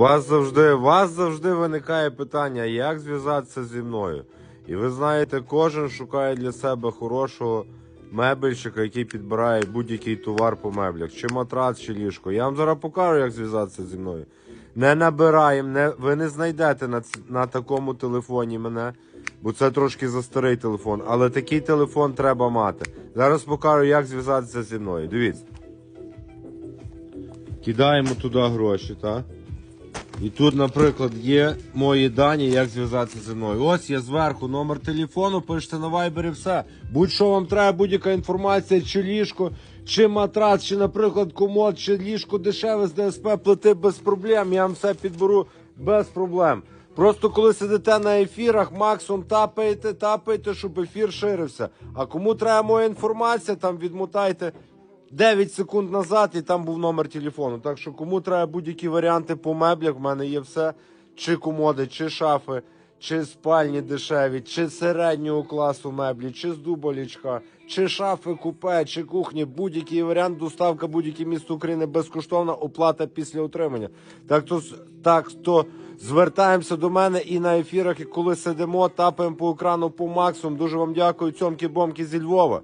вас завжди, вас завжди виникає питання, як зв'язатися зі мною. І ви знаєте, кожен шукає для себе хорошого мебельщика, який підбирає будь-який товар по меблях, чи матрац, чи ліжко. Я вам зараз покажу, як зв'язатися зі мною. Не набираємо, не, ви не знайдете на, на такому телефоні мене, бо це трошки за старий телефон. Але такий телефон треба мати. Зараз покажу, як зв'язатися зі мною. Дивіться. Кидаємо туди гроші, так? І тут, наприклад, є мої дані, як зв'язатися зі мною. Ось є зверху номер телефону, пишете на вайбері все. Будь-що вам треба, будь-яка інформація, чи ліжко, чи матрац, чи, наприклад, комод, чи ліжко дешеве з ДСП, плати без проблем. Я вам все підберу без проблем. Просто коли сидите на ефірах, максимум тапаєте, тапаєте, щоб ефір ширився. А кому треба моя інформація, там відмотайте 9 секунд назад і там був номер телефону. Так що кому треба будь-які варіанти по меблях, в мене є все. Чи комоди, чи шафи, чи спальні дешеві, чи середнього класу меблі, чи з дуболічка, чи шафи купе, чи кухні, будь-який варіант, доставка будь-яке місто України безкоштовна оплата після отримання. Так то, так то звертаємося до мене і на ефірах, коли сидимо, тапаємо по екрану по максимум. Дуже вам дякую, цьомки-бомки зі Львова.